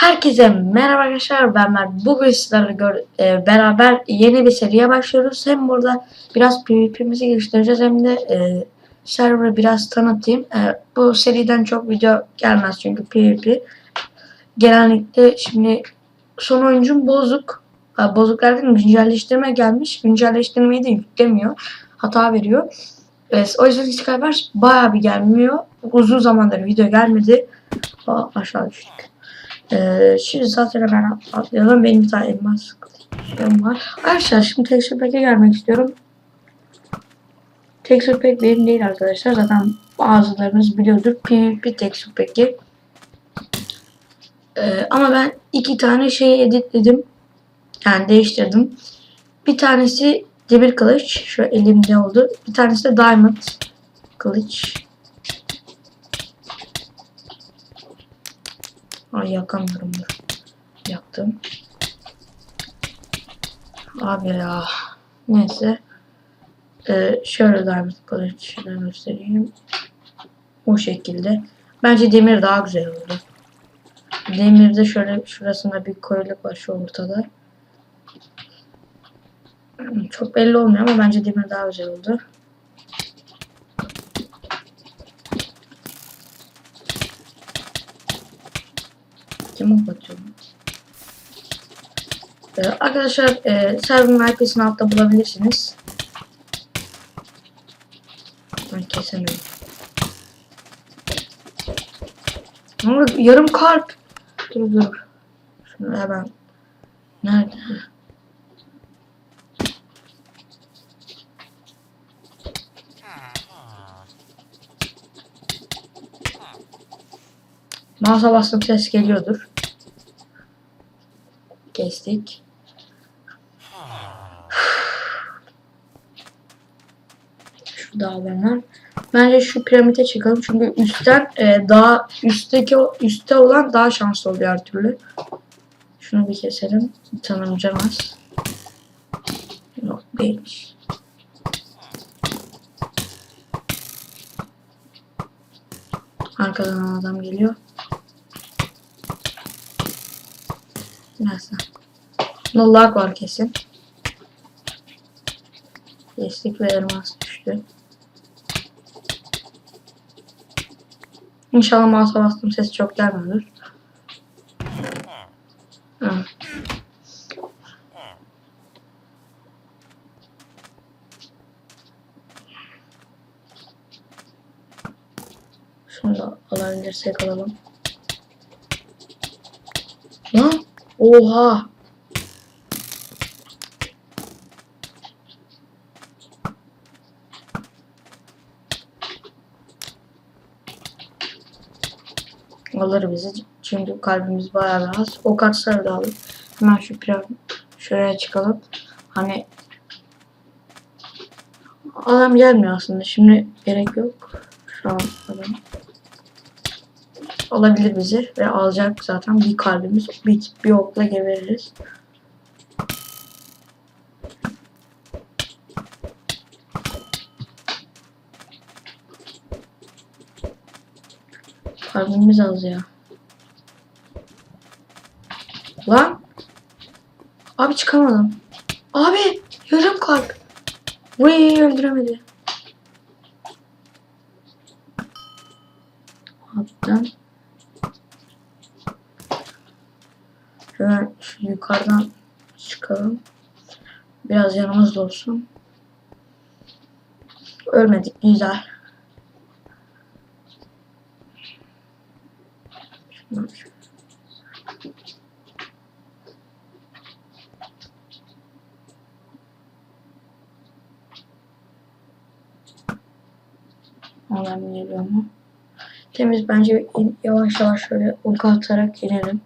Herkese merhaba arkadaşlar ben Mert. Bugün sizlerle e, beraber yeni bir seriye başlıyoruz. Hem burada biraz PvP'mizi geliştireceğiz hem de e, server'ı biraz tanıtayım. E, bu seriden çok video gelmez çünkü PvP. Genellikle şimdi son oyuncum bozuk. Ha, bozuk derken güncelleştirme gelmiş. Güncelleştirmeyi de yüklemiyor. Hata veriyor. E, o yüzden Skywars bayağı bir gelmiyor. Uzun zamandır video gelmedi. Aa, aşağı düştük. Ee, şimdi zaten hemen atlayalım. Benim bir tane elmas var. Arkadaşlar şimdi texture pack'e gelmek istiyorum. Texture pack benim değil arkadaşlar. Zaten bazılarınız biliyordur. PvP texture pack'i. Ee, ama ben iki tane şeyi editledim. Yani değiştirdim. Bir tanesi demir kılıç. Şu elimde oldu. Bir tanesi de diamond kılıç. Ay yakamıyorum dur. Yaktım. Abi ya. Neyse. Ee, şöyle diamond kılıçla göstereyim. O şekilde. Bence demir daha güzel oldu. Demirde şöyle şurasında bir koyuluk var şu ortada. Hmm, Çok belli olmuyor ama bence demir daha güzel oldu. Kim okutıyor? Ee, arkadaşlar e, server'ın IP'sini altta bulabilirsiniz. Ben kesemedim. Ama yarım kalp. Dur dur. Şunu hemen. Nerede? Mouse'a bastım ses geliyordur. Kestik. Şu dağlar. Bence şu piramite çıkalım çünkü üstten e, daha üstteki üstte olan daha şanslı oluyor her türlü. Şunu bir keselim. Tanımcam az. Yok değilmiş. Arkadan adam geliyor. Neyse. Bunda lag var kesin. Kestik ve elmas düştü. İnşallah mouse'a bastım ses çok gelmiyordur. Ha. Şunu da alabilirsek alalım. Lan! Oha! Alır bizi. Çünkü kalbimiz bayağı az. O kaçları da alır. Hemen şu piram şuraya çıkalım. Hani adam gelmiyor aslında. Şimdi gerek yok. Şu an adam alabilir bizi ve alacak zaten bir kalbimiz bir, bir okla gebeririz. Kalbimiz az ya. Lan. Abi çıkamadım. Abi yarım kalp. Vay öldüremedi. Alttan. Şöyle şu yukarıdan çıkalım. Biraz yanımızda olsun. Ölmedik güzel. Geliyor mu? Temiz bence yavaş yavaş şöyle ulka atarak inelim.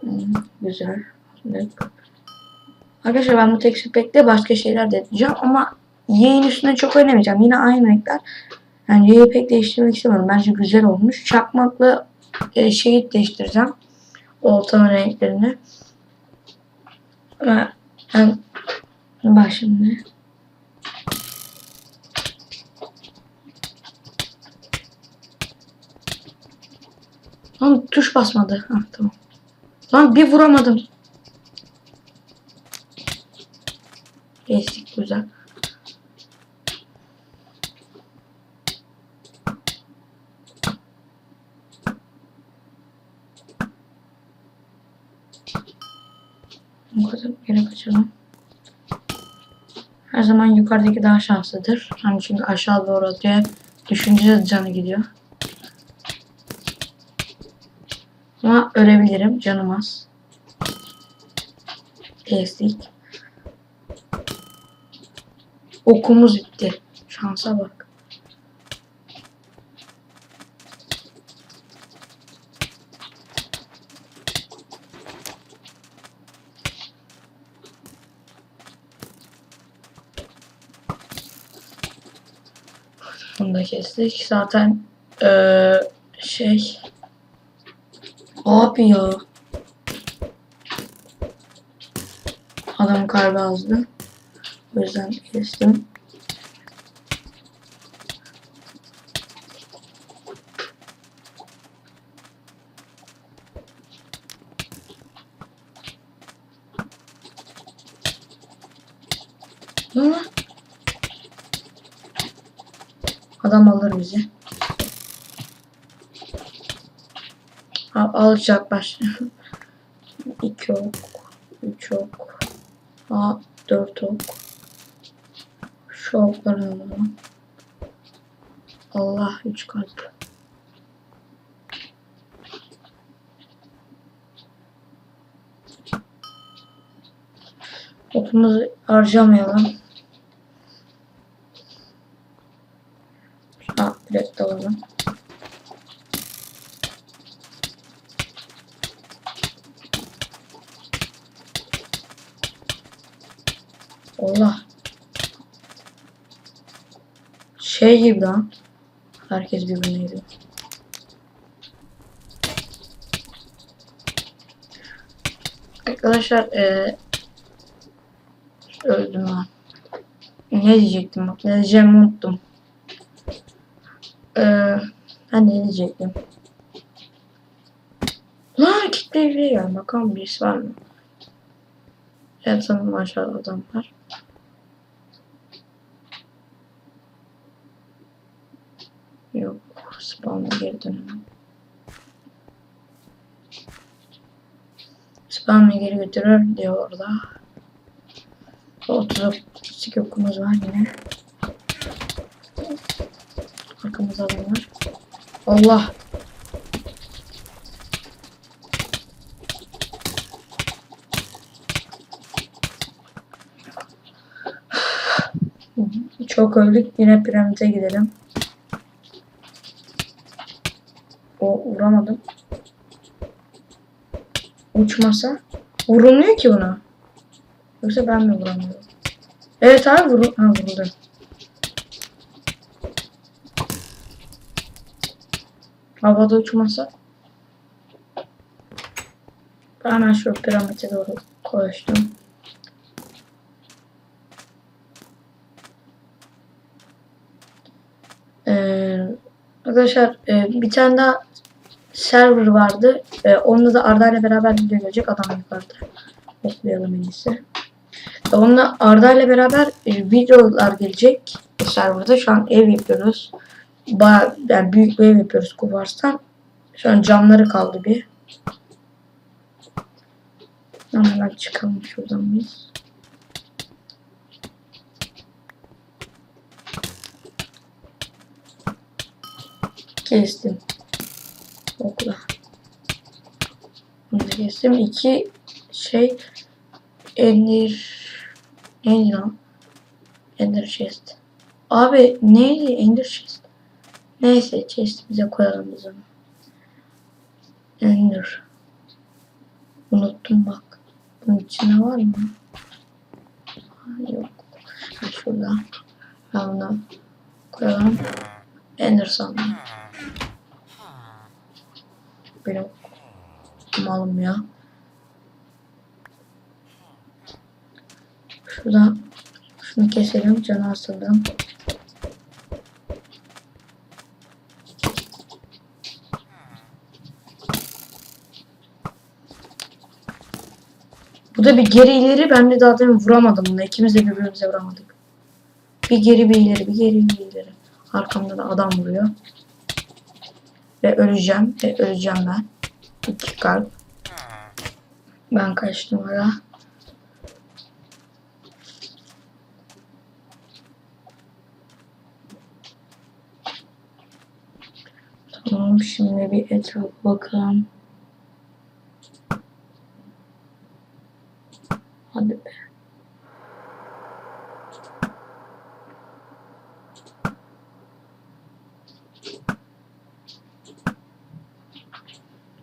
Hmm, güzel. Arkadaşlar ben bu texture pack'te başka şeyler de edeceğim ama yayın üstüne çok oynamayacağım. Yine aynı renkler. Yani yayı pek değiştirmek istemiyorum. Bence güzel olmuş. Çakmakla e, şeyi değiştireceğim. Oltanın renklerini. Ama ben bak. Lan tuş basmadı. Ha tamam. Lan bir vuramadım. Geçtik güzel. Bu kadar kaçırdım. Her zaman yukarıdaki daha şanslıdır. Hani çünkü aşağı doğru atıyor. Düşünce canı gidiyor. Ama ölebilirim. Canım az. Eksik. Okumuz bitti. Şansa bak. Bunu da kestik. Zaten eee, şey Abi ya. Adam kalbi azdı. O yüzden kestim. Ne lan? Adam alır bizi. Al, alacak baş. İki ok. Üç ok. A, dört ok. Şu okları alalım. Allah üç kalp. Okumuzu harcamayalım. Alalım. Allah. Şey gibi lan. Herkes birbirine gidiyor. Arkadaşlar eee öldüm lan. Ne diyecektim bak ne diyeceğimi unuttum. Eee ben ne diyecektim. Lan kitle evine gel bakalım birisi var mı? Evet sanırım aşağıda adam var. Yok. Spawn'a geri dönelim. Spawn'a geri götürür diyor orada. 30 okumuz var yine. Arkamızda adam var. Allah. Çok öldük. Yine piramide gidelim. O vuramadım. Uçmasa. Vurulmuyor ki buna. Yoksa ben mi vuramıyorum? Evet abi vurul ha, vuruldu. Havada uçmasa. Hemen şu piramide doğru koştum. Ee, arkadaşlar e, bir tane daha server vardı. E, onunla da Arda ile beraber video gelecek. Adam yukarıda. Bekleyelim en iyisi. E, onunla Arda ile beraber e, videolar gelecek. Serverda şu an ev yapıyoruz. Baya, yani büyük bir ev yapıyoruz Kuvars'tan. Şu an camları kaldı bir. Hemen çıkalım şuradan biz. Kestim. Okla. Bunu da kestim. İki şey Ender lan? Ender chest. Abi neydi Ender chest? Neyse chest'imize koyalım biz onu. Ender. Unuttum bak. Bunun içine var mı? Ha, yok. Ha, şurada. Ben bunu koyalım. Ender sandım. Benim malım ya. Şurada şunu keselim. Canı asıldım. Bu da bir geri ileri. Ben de daha demin vuramadım bunu. İkimiz de birbirimize vuramadık. Bir geri bir ileri, bir geri bir ileri. Arkamda da adam vuruyor. Ve öleceğim. Ve öleceğim ben. İki kalp. Ben kaç numara? Tamam şimdi bir etrafa bakalım. Hadi be.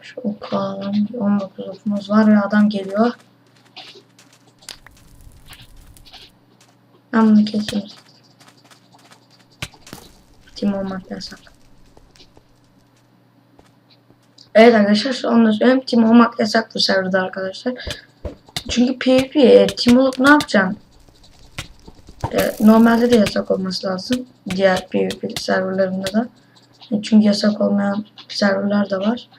Şu oku alalım. 19 okumuz var ve adam geliyor. Ben bunu keseyim. Tim olmak yasak. Evet arkadaşlar onu da söyleyeyim. Tim olmak yasak bu serverda arkadaşlar. Çünkü PvP e, tim olup ne yapacaksın? E, normalde de yasak olması lazım. Diğer PvP serverlarında da. E, çünkü yasak olmayan serverlar da var.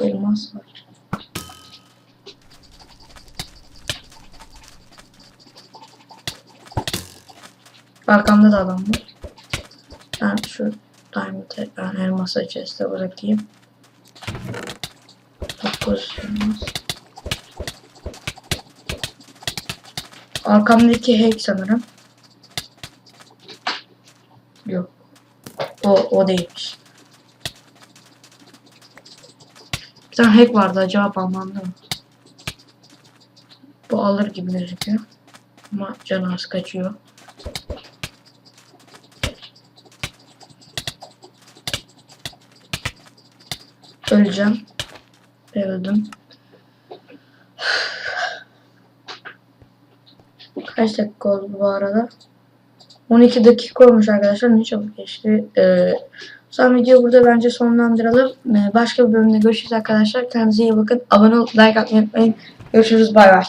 Elmas var. Arkamda da adam var. Ben şu diamond'ı ben elmasa chest'e bırakayım. 9 elmas. Arkamdaki hack sanırım. Yok. O, o değilmiş. Bir tane hack vardı acaba banlandı mı? Bu alır gibi gözüküyor. Ama canı az kaçıyor. Öleceğim. Öldüm. Kaç dakika oldu bu arada? 12 dakika olmuş arkadaşlar. Ne çabuk geçti. Ee, son videoyu burada bence sonlandıralım. Ee, başka bir bölümde görüşürüz arkadaşlar. Kendinize iyi bakın. Abone olup like atmayı unutmayın. Görüşürüz. Bay bay.